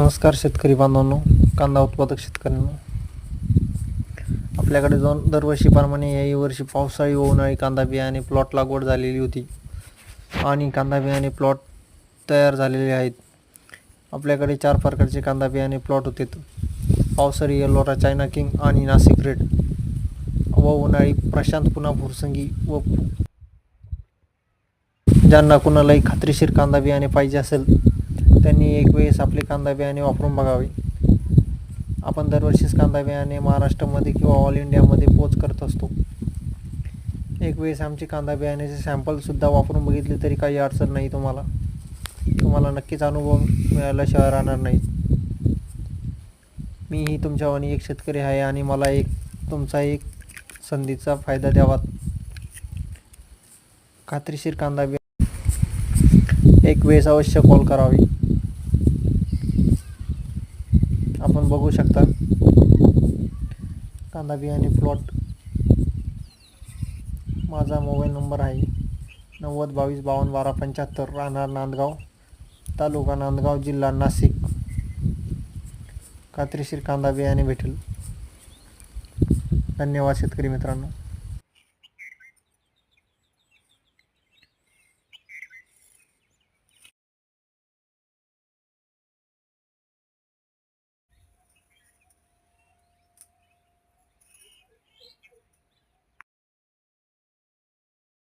नमस्कार शेतकरी बांधवांनो कांदा उत्पादक शेतकऱ्यांनो. आपल्याकडे दोन दरवर्षीप्रमाणे याही वर्षी पावसाळी व उन्हाळी कांदा बियाणे प्लॉट लागवड झालेली होती. आणि कांदा बियाणे प्लॉट तयार झालेले आहेत. आपल्याकडे चार प्रकारचे कांदा बियाणे प्लॉट होते. पावसाळी येलोरा चायना किंग आणि नाशिक रेड. व उन्हाळी प्रशांत पुन्हा भुरसंगी व ज्यांना कुणालाही खात्रीशीर कांदा बियाणे पाहिजे असेल त्यांनी एक वेळेस आपले कांदा बियाणे वापरून बघावे. आपण दरवर्षीच कांदा बियाणे महाराष्ट्रामध्ये किंवा ऑल इंडियामध्ये पोच करत असतो. एक वेळेस आमचे कांदा बियाण्याचे सॅम्पलसुद्धा वापरून बघितले तरी काही अडचण नाही तुम्हाला. तुम्हाला नक्कीच अनुभव मिळाल्याशिवाय राहणार नाही. मीही तुमच्यावानी एक शेतकरी आहे आणि मला एक तुमचा एक संधीचा फायदा द्यावा खात्रीशीर कांदा बिया एक वेळेस अवश्य कॉल करावी. आपण बघू शकता. कांदा बियाणे प्लॉट माझा मोबाईल नंबर आहे नव्वद बावीस बावन्न बारा पंच्याहत्तर राहणार नांदगाव तालुका नांदगाव जिल्हा नाशिक. खात्रीशीर कांदा बियाणे भेटेल. धन्यवाद शेतकरी मित्रांनो.